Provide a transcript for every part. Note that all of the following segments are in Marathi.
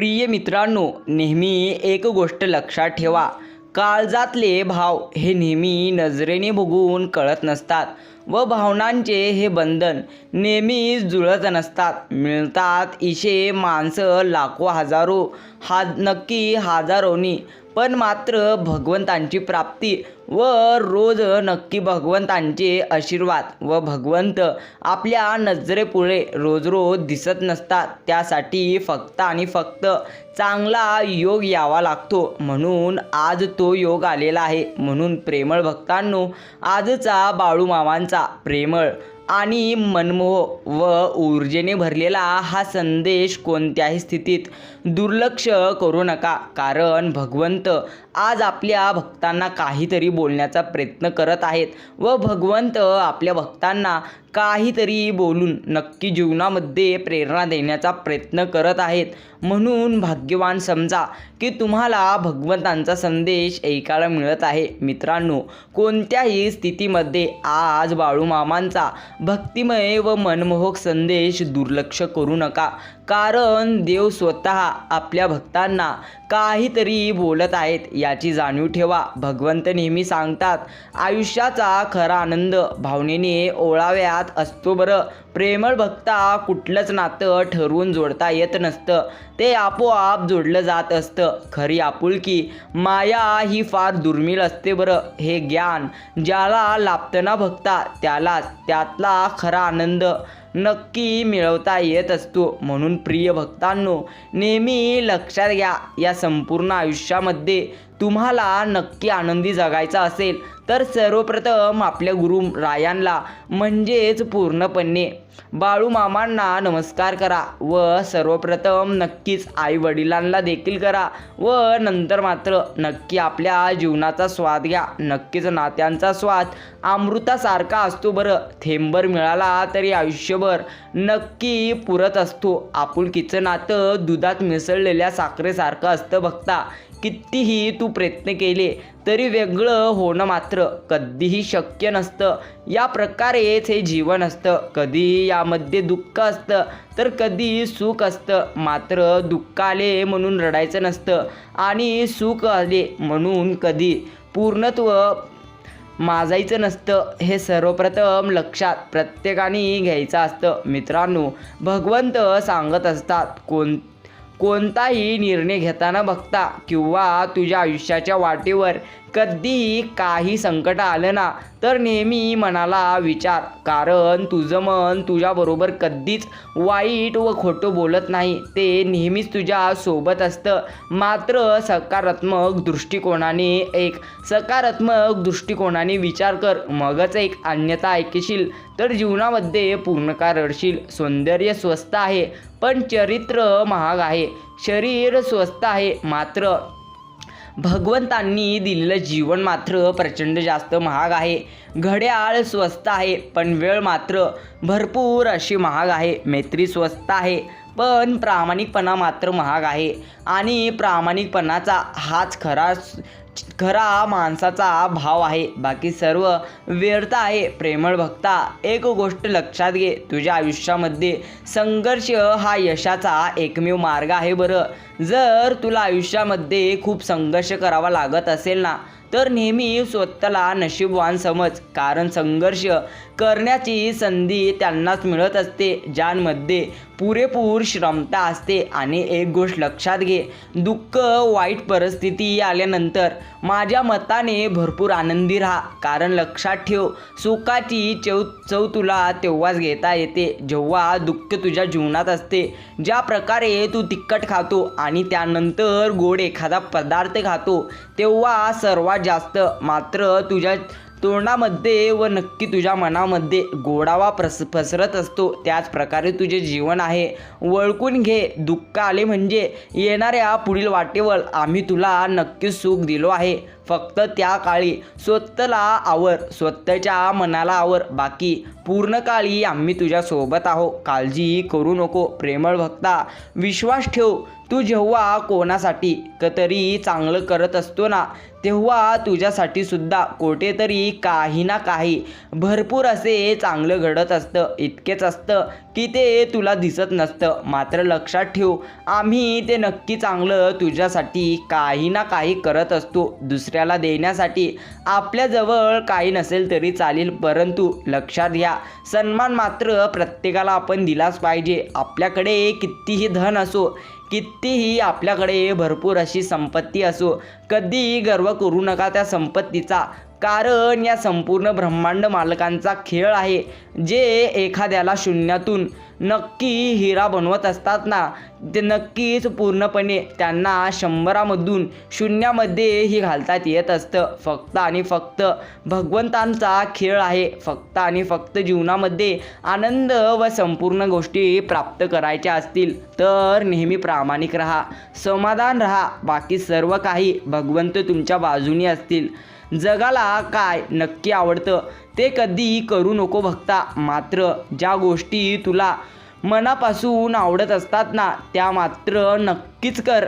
प्रिय मित्रांनो नेहमी एक गोष्ट लक्षात ठेवा. काळजातले भाव हे नेहमी नजरेने बघून कळत नसतात व भावनांचे हे बंधन नेहमीच जुळत नसतात. मिळतात इशे माणसं लाखो हजारो हा नक्की हजारोनी. पण मात्र भगवंतांची प्राप्ती व रोज नक्की भगवंतांचे आशीर्वाद व भगवंत आपल्या नजरेपुढे रोज रोज दिसत नसतात. त्यासाठी फक्त आणि फक्त चांगला योग यावा लागतो. म्हणून आज तो योग आलेला आहे. म्हणून प्रेमळ भक्तांनो आजचा बाळूमामांचा प्रेमळ आणि मनमोह व ऊर्जेने भरलेला हा संदेश कोणत्याही स्थितीत दुर्लक्ष करू नका. कारण भगवंत आज आपल्या भक्तांना काहीतरी बोलण्याचा प्रयत्न करत आहेत व भगवंत आपल्या भक्तांना काहीतरी बोलून नक्की जीवनामध्ये प्रेरणा देण्याचा प्रयत्न करत आहेत. म्हणून भाग्यवान समजा की तुम्हाला भगवंतांचा संदेश ऐकायला मिळत आहे. मित्रांनो कोणत्याही स्थितीमध्ये आज बाळूमामांचा भक्तिमय व मनमोहक संदेश दुर्लक्ष करू नका. कारण देव स्वतः आपल्या भक्तांना काहीतरी बोलत आहेत याची जाणीव ठेवा. भगवंत नेहमी सांगतात आयुष्याचा खरा आनंद भावनेने ओळाव्यात असतो बरं. प्रेमळ भक्ता कुठलंच नातं ठरवून जोडता येत नसतं. ते आपोआप जोडलं जात असतं. खरी आपुलकी माया ही फार दुर्मिळ असते बरं. हे ज्ञान ज्याला लाभतं ना भक्ता त्यालाच त्यातला खरा आनंद नक्की मिळवता येत असतो. म्हणून प्रिय भक्तांनो नेहमी लक्षात घ्या या संपूर्ण आयुष्यामध्ये तुम्हाला नक्की आनंदी जगायचं असेल तर सर्वप्रथम आपल्या गुरु रायांना म्हणजेच पूर्णपणे बाळूमामांना नमस्कार करा व सर्वप्रथम नक्कीच आई वडिलांना देखील करा व नंतर मात्र नक्की आपल्या जीवनाचा स्वाद घ्या. नक्कीच नात्यांचा स्वाद अमृतासारखा असतो बरं. थेंबर मिळाला तरी आयुष्यभर नक्की पुरत असतो. आपुलकीचं नातं दुधात मिसळलेल्या साखरेसारखं असतं बघता. कितीही तू प्रयत्न केले तरी वेगळं होणं मात्र कधीही शक्य नसतं. या प्रकारेच हे जीवन असतं. कधी यामध्ये दुःख असतं तर कधी सुख असतं. मात्र दुःख आले म्हणून रडायचं नसतं आणि सुख आले म्हणून कधी पूर्णत्व माजायचं नसतं. हे सर्वप्रथम लक्षात प्रत्येकाने घ्यायचं असतं. मित्रांनो भगवंत सांगत असतात कोण कोणताही निर्णय घेताना बघता किंवा तुझ्या आयुष्याच्या वाटेवर कधी काही संकट आलं ना तर नेहमी मनाला विचार. कारण तुझं मन तुझ्याबरोबर कधीच वाईट व खोटं बोलत नाही. ते नेहमीच तुझ्या सोबत असतं. मात्र सकारात्मक दृष्टिकोनाने एक सकारात्मक दृष्टिकोनाने विचार कर. मगच एक अन्यथा ऐकशील तर जीवनामध्ये पूर्णकार रडशील. सौंदर्य स्वस्त आहे पण चरित्र महाग आहे. शरीर स्वस्त आहे मात्र भगवंतांनी दिलेलं जीवन मात्र प्रचंड जास्त महाग आहे. घड्याळ स्वस्त आहे पण वेळ मात्र भरपूर अशी महाग आहे. मैत्री स्वस्त आहे पण प्रामाणिकपणा मात्र महाग आहे. आणि प्रामाणिकपणाचा हाच खरा खरा माणसाचा भाव आहे. बाकी सर्व व्यर्थ आहे. प्रेमळ भक्ता एक गोष्ट लक्षात घे. तुझ्या आयुष्यामध्ये संघर्ष हा यशाचा एकमेव मार्ग आहे बरं. जर तुला आयुष्यामध्ये खूप संघर्ष करावा लागत असेल ना तर नेहमी स्वतःला नशीबवान समज. कारण संघर्ष करण्याची संधी त्यांनाच मिळत असते ज्यांमध्ये पुरेपूर श्रमता असते आणि एक गोष्ट लक्षात घे दुःख वाईट परिस्थिती आल्यानंतर माझ्या मताने भरपूर आनंदी राहा. कारण लक्षात ठेव सुखाची चव चव तुला तेव्हाच घेता येते जेव्हा दुःख तुझ्या जीवनात असते. ज्या प्रकारे तू तिखट खातो आणि त्यानंतर गोड एखादा पदार्थ खातो तेव्हा सर्वात जास्त मात्र तुझ्या तोंडामध्ये व नक्की तुझ्या मनामध्ये गोडावा प्रस पसरत असतो. त्याच प्रकारे तुझे जीवन आहे. वळकून घे. दुःख आले म्हणजे येणाऱ्या पुढील वाटेवर आम्ही तुला नक्की सुख दिलो आहे. फक्त त्या काळी स्वतःला आवर. स्वतःच्या मनाला आवर. बाकी पूर्ण काळी आम्ही तुझ्यासोबत आहो. काळजी करू नको. प्रेमळ भक्ता. विश्वास ठेव. तू जेव्हा कोणासाठी क तरी चांगलं करत असतो ना तेव्हा तुझ्यासाठी सुद्धा कुठेतरी काही ना काही भरपूर असे चांगलं घडत असतं. इतकेच असतं की ते तुला दिसत नसतं. मात्र लक्षात ठेव आम्ही ते नक्की चांगलं तुझ्यासाठी काही ना काही करत असतो. दुसऱ्याला देण्यासाठी आपल्याजवळ काही नसेल तरी चालेल परंतु लक्षात घ्या सन्मान मात्र प्रत्येकाला आपण दिलाच पाहिजे. आपल्याकडे कितीही धन असो कितीही आपल्याकडे भरपूर अशी संपत्ती असो कधीही गर्व करू नका त्या संपत्तीचा. कारण या संपूर्ण ब्रह्मांड मालकांचा खेळ आहे जे एखाद्याला शून्यातून नक्की हिरा बनवत असतात ना ते नक्कीच पूर्णपणे त्यांना शंभरामधून शून्यामध्येही घालतात येत असतं. फक्त आणि फक्त भगवंतांचा खेळ आहे. फक्त आणि फक्त जीवनामध्ये आनंद व संपूर्ण गोष्टी प्राप्त करायच्या असतील तर नेहमी प्रामाणिक राहा समाधान राहा. बाकी सर्व काही भगवंत तुमच्या बाजूनी असतील. जगाला काय नक्की आवडतं? ते कधी करू नको भक्ता. मात्र ज्या गोष्टी तुला मनापासून आवडत असतात ना त्या मात्र नक्कीच कर.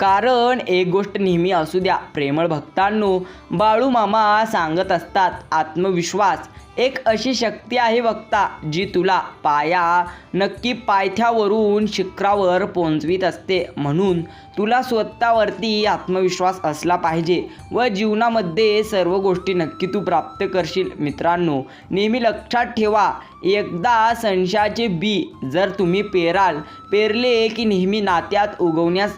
कारण एक गोष्ट नेहमी असू द्या. प्रेमळ भक्तांनो बाळू मामा सांगत असतात आत्मविश्वास. एक अशी शक्ती आहे वक्ता जी तुला पाया नक्की पायथ्यावरून शिखरावर पोहोचवीत असते. म्हणून तुला स्वतःवरती आत्मविश्वास असला पाहिजे व जीवनामध्ये सर्व गोष्टी नक्की तू प्राप्त करशील. मित्रांनो नेहमी लक्षात ठेवा एकदा संशयाचे बी जर तुम्ही पेराल पेरले की नेहमी नात्यात उगवण्यास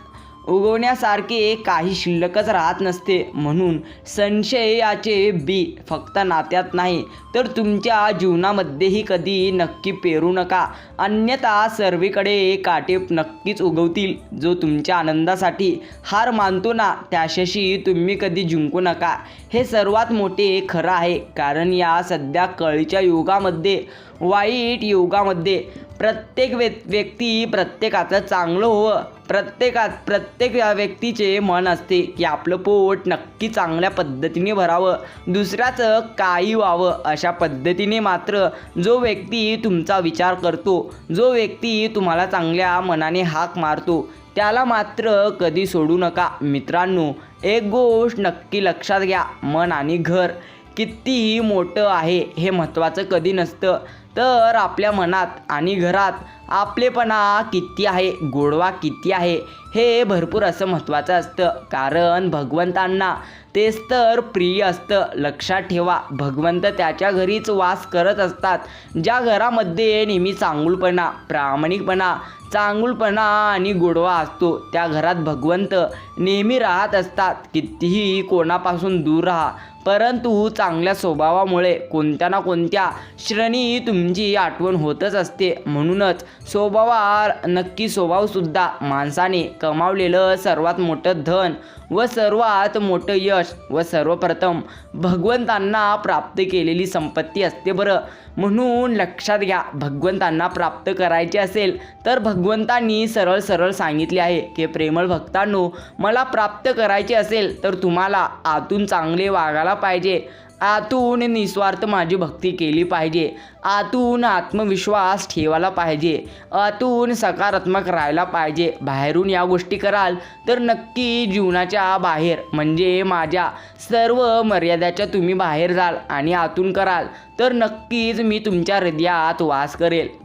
उगवण्यासारखे काही शिल्लकच राहत नसते. म्हणून संशयाचे बी फक्त नात्यात नाही तर तुमच्या जीवनामध्येही कधी नक्की पेरू नका. अन्यथा सर्वीकडे काटे नक्कीच उगवतील. जो तुमच्या आनंदासाठी हार मानतो ना त्याच्याशी तुम्ही कधी जिंकू नका. हे सर्वात मोठे खरं आहे कारण या सध्या कळीच्या युगामध्ये वाईट युगामध्ये प्रत्येक व्य व्यक्ती प्रत्येकाचं चांगलं हवं. प्रत्येकात प्रत्येक व्यक्तीचे मन असते की आपलं पोट नक्की चांगल्या पद्धतीने भरावं. दुसऱ्याचं काही व्हावं अशा पद्धतीने मात्र जो व्यक्ती तुमचा विचार करतो जो व्यक्ती तुम्हाला चांगल्या मनाने हाक मारतो त्याला मात्र कधी सोडू नका. मित्रांनो एक गोष्ट नक्की लक्षात घ्या. मन आणि घर कितीही मोठं आहे हे महत्त्वाचं कधी नसतं. तर आपल्या मनात आणि घरात आपलेपणा किती आहे गोडवा किती आहे हे भरपूर असं महत्त्वाचं असतं. कारण भगवंतांना तेच तर प्रिय असतं. लक्षात ठेवा भगवंत त्याच्या घरीच वास करत असतात. ज्या घरामध्ये नेहमी चांगुलपणा प्रामाणिकपणा चांगुलपणा आणि गोडवा असतो त्या घरात भगवंत नेहमी राहत असतात. कितीही कोणापासून दूर राहा परंतु चांगल्या स्वभावामुळे कोणत्या ना कोणत्या श्रेणी तुमची आठवण होतच असते. म्हणूनच स्वभावा नक्की स्वभावसुद्धा माणसाने कमावलेलं सर्वात मोठं धन व सर्वात मोठं यश व सर्वप्रथम भगवंतांना प्राप्त केलेली संपत्ती असते बरं. म्हणून लक्षात घ्या भगवंतांना प्राप्त करायचे असेल तर भगवंतांनी सरळ सरळ सांगितले आहे की प्रेमळ भक्तांनो मला प्राप्त करायचे असेल तर तुम्हाला आतून चांगले वागायला पाहिजे. आतून निस्वार्थ माझी भक्ती केली पाहिजे. आतून आत्मविश्वास ठेवायला पाहिजे. आतून सकारात्मक राहायला पाहिजे. बाहेरून या गोष्टी कराल तर नक्की जीवनाच्या बाहेर म्हणजे माझ्या सर्व मर्यादाच्या तुम्ही बाहेर जाल आणि आतून कराल. तर नक्कीच मी तुमच्या हृदयात वास करेल.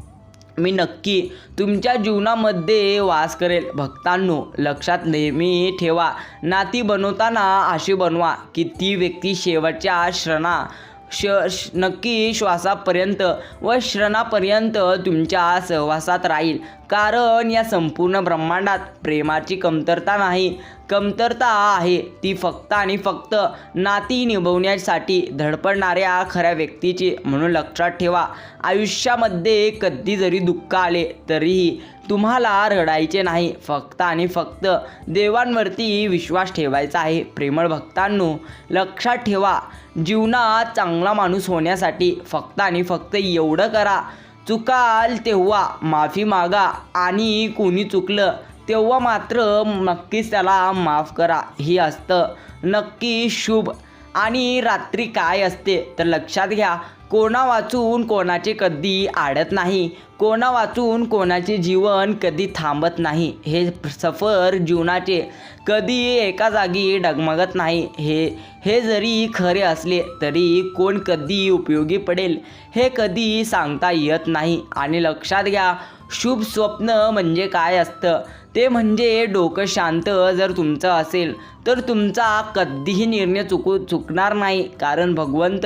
मी नक्की तुमच्या जीवनामध्ये वास करेल. भक्तांनो लक्षात नेहमी ठेवा. नाती बनवताना अशी बनवा. की ती व्यक्ती शेवटच्या श्रणा श श- नक्की श्वासापर्यंत व श्रणापर्यंत तुमच्या सहवासात राहील. कारण या संपूर्ण ब्रह्मांडात प्रेमाची कमतरता नाही. कमतरता आहे. ती फक्त आणि फक्त नाती निभवण्यासाठी धडपडणाऱ्या खऱ्या व्यक्तीची म्हणून लक्षात ठेवा. आयुष्यामध्ये कधी जरी दुःख आले तरीही तुम्हाला रडायचे नाही. फक्त आणि फक्त देवांवरती विश्वास ठेवायचा आहे. प्रेमळ भक्तांनो लक्षात ठेवा. जीवनात चांगला माणूस होण्यासाठी फक्त आणि फक्त एवढं करा. चुकाल तेव्हा माफी मागा आणि कोणी चुकलं तेव्हा मात्र नक्कीच त्याला माफ करा. ही असतं. नक्की शुभ आणि रात्री काय असते तर लक्षात घ्या कोणा वाचून कोणाचे कधी आडत नाही कोणा वाचून कोणाचे जीवन कधी थांबत नाही हे सफर जीवनाचे कधी एका जागी डगमगत नाही हे हे जरी खरे असले तरी कोण कधी उपयोगी पडेल हे कधी सांगता येत नाही. आणि लक्षात घ्या शुभ स्वप्न म्हणजे काय असतं? ते म्हणजे डोकं शांत जर तुमचं असेल तर तुमचा कधीही निर्णय चुकू चुकणार नाही. कारण भगवंत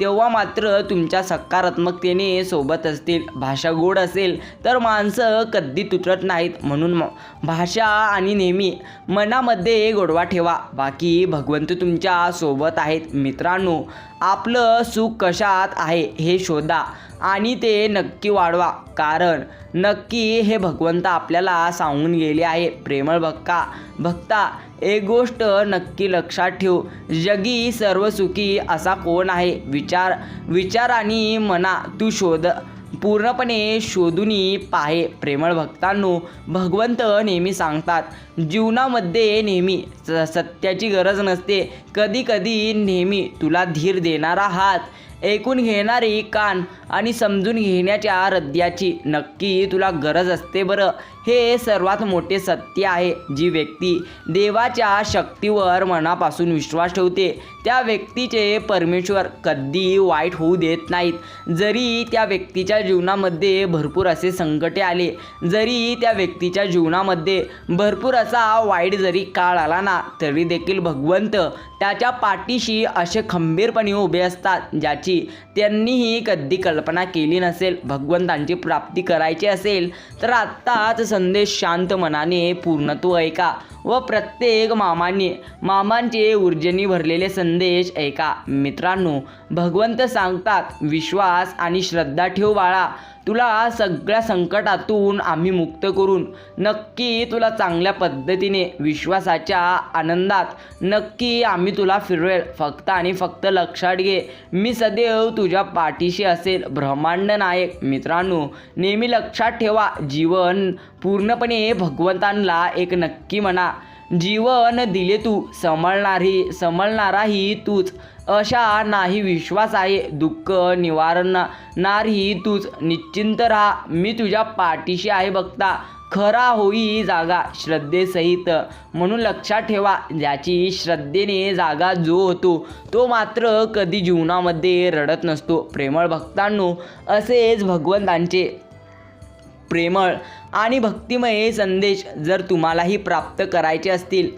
तेव्हा मात्र तुमच्या सकारात्मकतेने सोबत असतील. भाषा गोड असेल तर माणसं कधी तुटत नाहीत. म्हणून भाषा आणि नेहमी मनामध्ये गोडवा ठेवा. बाकी भगवंत तुमच्यासोबत आहेत. मित्रांनो आपलं सुख कशात आहे हे शोधा आणि ते नक्की वाढवा. कारण नक्की हे भगवंत आपल्याला सांगून घे. गेले आहे. प्रेमळ भक्का भक्ता एक गोष्ट नक्की लक्षात ठेव. जगी सर्व सुखी असा कोण आहे? विचार विचाराने मना तू शोध. पूर्णपणे शोधून पाहे प्रेमळ भक्तांनो. भगवंत नेहमी सांगतात जीवनामध्ये नेहमी स- सत्याची गरज नसते. कधी कधी नेहमी तुला धीर देणारा हात ऐकून घेणारी कान आणि समजून घेण्याच्या हृदयाची नक्की तुला गरज असते बरं. हे सर्वात मोठे सत्य आहे. जी व्यक्ती देवाच्या शक्तीवर मनापासून विश्वास ठेवते त्या व्यक्तीचे परमेश्वर कधी वाईट होऊ देत नाहीत. जरी त्या व्यक्तीच्या जीवनामध्ये भरपूर असे संकटे आले जरी त्या व्यक्तीच्या जीवनामध्ये भरपूर असा वाईट जरी काळ आला ना तरी देखील भगवंत त्याच्या पाठीशी असे खंबीरपणे उभे असतात ज्याची त्यांनीही कधी कल्पना केली नसेल. भगवंतांची प्राप्ती करायची असेल तर आत्ताच संदेश शांत मनाने पूर्णत्व ऐका व प्रत्येक मामाने मामांचे ऊर्जेने भरलेले संदेश ऐका. मित्रांनो भगवंत सांगतात विश्वास आणि श्रद्धा ठेव बाळा. तुला सगळ्या संकटातून आम्ही मुक्त करून नक्की तुला चांगल्या पद्धतीने विश्वासाच्या आनंदात नक्की आम्ही तुला फिरवेल. फक्त आणि फक्त लक्षात घे मी सदैव तुझ्या पाठीशी असेल ब्रह्मांड नायक. मित्रांनो नेहमी लक्षात ठेवा जीवन पूर्णपणे भगवंतांना एक नक्की म्हणा. जीवन दिले तू समळणारी समळणाराही तूच. अशा नाही विश्वास आहे दुःख निवारणारही तूच. निश्चिंत राहा मी तुझ्या पाठीशी आहे बघता. खरा होई जागा श्रद्धेसहित. म्हणून लक्षात ठेवा ज्याची श्रद्धेने जागा जो होतो तो मात्र कधी जीवनामध्ये रडत नसतो. प्रेमळ भक्तांनो असेच भगवंतांचे प्रेमळ आणि भक्तिमय संदेश जर तुम्हालाही प्राप्त करायचे असतील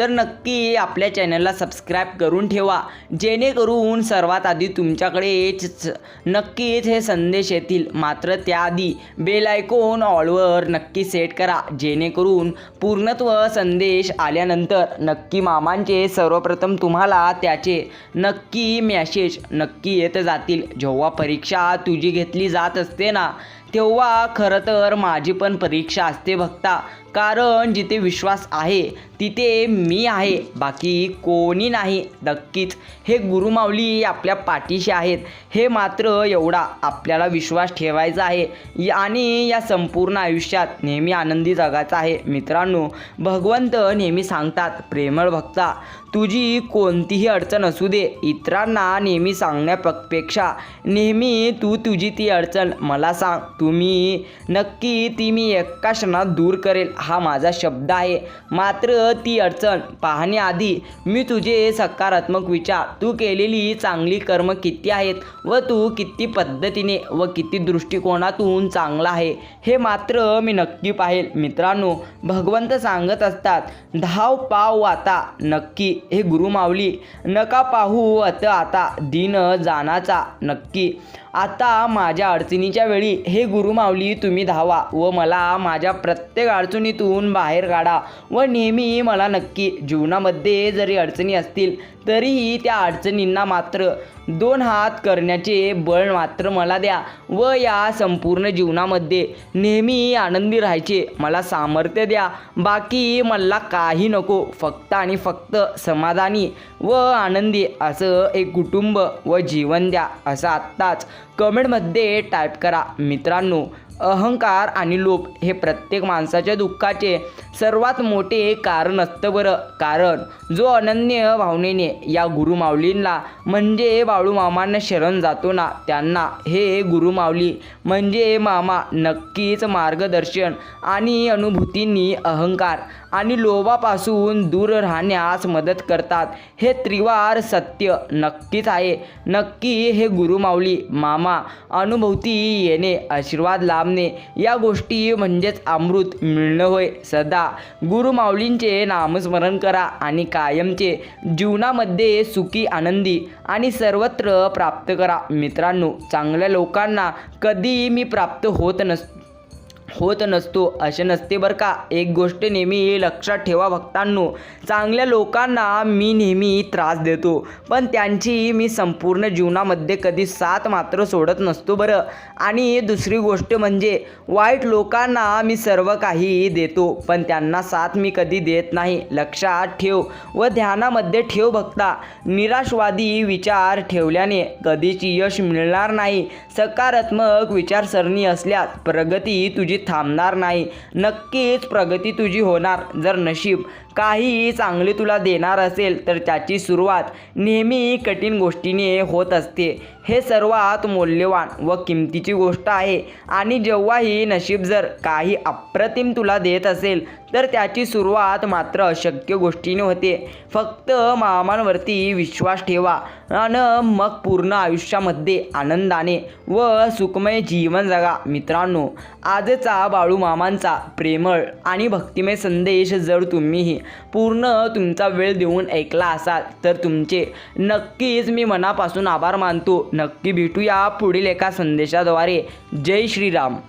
तर नक्की आपल्या चॅनलला सबस्क्राईब करून ठेवा. जेणेकरून सर्वात आधी तुमच्याकडे च- नक्कीच हे संदेश येतील. मात्र त्याआधी बेल आयकॉन ऑलवर नक्की सेट करा. जेणेकरून पूर्णत्व संदेश आल्यानंतर नक्की मामांचे सर्वप्रथम तुम्हाला त्याचे नक्की मॅसेज नक्की येत जातील. जेव्हा परीक्षा तुझी घेतली जात असते ना तेव्हा खरं तर माझी पण परीक्षा असते बघता. कारण जिथे विश्वास आहे तिथे मी आहे. बाकी कोणी नाही. नक्कीच हे गुरुमाऊली आपल्या पाठीशी आहेत. हे मात्र एवढा आपल्याला विश्वास ठेवायचा आहे. या- आणि या संपूर्ण आयुष्यात नेहमी आनंदी जगायचा आहे. मित्रांनो भगवंत नेहमी सांगतात प्रेमळ भक्ता तुझी कोणतीही अडचण असू दे. इतरांना नेहमी सांगण्यापेक्षा नेहमी तू तुझी ती अडचण मला सांग. तुम्ही नक्की ती मी एका क्षणात दूर करेल. हा माझा शब्द आहे. मात्र ती अडचण पाहण्याआधी मी तुझे सकारात्मक विचार. तू केलेली चांगली कर्म किती आहेत व तू किती पद्धतीने व किती दृष्टिकोनातून चांगला आहे हे मात्र मी नक्की पाहेल. मित्रांनो भगवंत सांगत असतात धाव पाव आता नक्की. हे गुरुमावली नका पाहू अत आता दिन जाण्याचा नक्की. आता माझ्या अडचणीच्या वेळी हे गुरुमाऊली तुम्ही धावा व मला माझ्या प्रत्येक अडचणीतून बाहेर काढा व नेहमी मला नक्की जीवनामध्ये जरी अडचणी असतील तरीही त्या अडचणींना मात्र दोन हात करण्याचे बळ मात्र मला द्या व या संपूर्ण जीवनामध्ये नेहमी आनंदी राहायचे. मला सामर्थ्य द्या. बाकी मला काही नको. फक्त आणि फक्त समाधानी व आनंदी असं एक कुटुंब व जीवन द्या असं आत्ताच कमेंटमध्ये टाईप करा. मित्रांनो अहंकार आणि लोभ हे प्रत्येक माणसाच्या दुःखाचे सर्वात मोठे कारण असतं बरं. कारण जो अनन्य भावनेने या गुरुमाऊलींना म्हणजे बाळूमामांना शरण जातो ना त्यांना हे गुरुमाऊली म्हणजे मामा नक्कीच मार्गदर्शन आणि अनुभूतींनी अहंकार आणि लोभापासून दूर राहण्यास मदत करतात. हे त्रिवार सत्य नक्कीच आहे. नक्की हे गुरुमाऊली मामा अनुभवती येणे आशीर्वाद लाभणे या गोष्टी म्हणजेच अमृत मिळणं होय. सदा गुरुमाऊलींचे नामस्मरण करा आणि कायमचे जीवनामध्ये सुखी आनंदी आणि सर्वत्र प्राप्त करा. मित्रांनो चांगल्या लोकांना कधी मी प्राप्त होत नस होत नसतो असे नसते बरं का? एक गोष्ट नेहमी लक्षात ठेवा भक्तांनो. चांगल्या लोकांना मी नेहमी त्रास देतो पण त्यांची मी संपूर्ण जीवनामध्ये कधी साथ मात्र सोडत नसतो बरं. आणि दुसरी गोष्ट म्हणजे वाईट लोकांना मी सर्व काही देतो पण त्यांना साथ मी कधी देत नाही. लक्षात ठेव व ध्यानामध्ये ठेव भक्ता. निराशवादी विचार ठेवल्याने कधीच यश मिळणार नाही. सकारात्मक विचारसरणी असल्यास प्रगती तुझी थांबणार नाही. नक्कीच प्रगती तुझी होणार. जर नशीब काही चांगले तुला देणार असेल तर त्याची सुरुवात नेहमी कठीण गोष्टीने होत असते. हे सर्वात मौल्यवान व किमतीची गोष्ट आहे. आणि जेव्हाही नशीब जर काही अप्रतिम तुला देत असेल तर त्याची सुरुवात मात्र अशक्य गोष्टीने होते. फक्त मामांवरती विश्वास ठेवा आणि मग पूर्ण आयुष्यामध्ये आनंदाने व सुखमय जीवन जगा. मित्रांनो आजचा बाळू मामांचा प्रेमळ आणि भक्तिमय संदेश जर तुम्हीही पूर्ण तुमचा वेळ देऊन ऐकला असाल तर तुमचे नक्कीच मी मनापासून आभार मानतो. नक्की भेटूया पुढील एका संदेशाद्वारे. जय श्रीराम.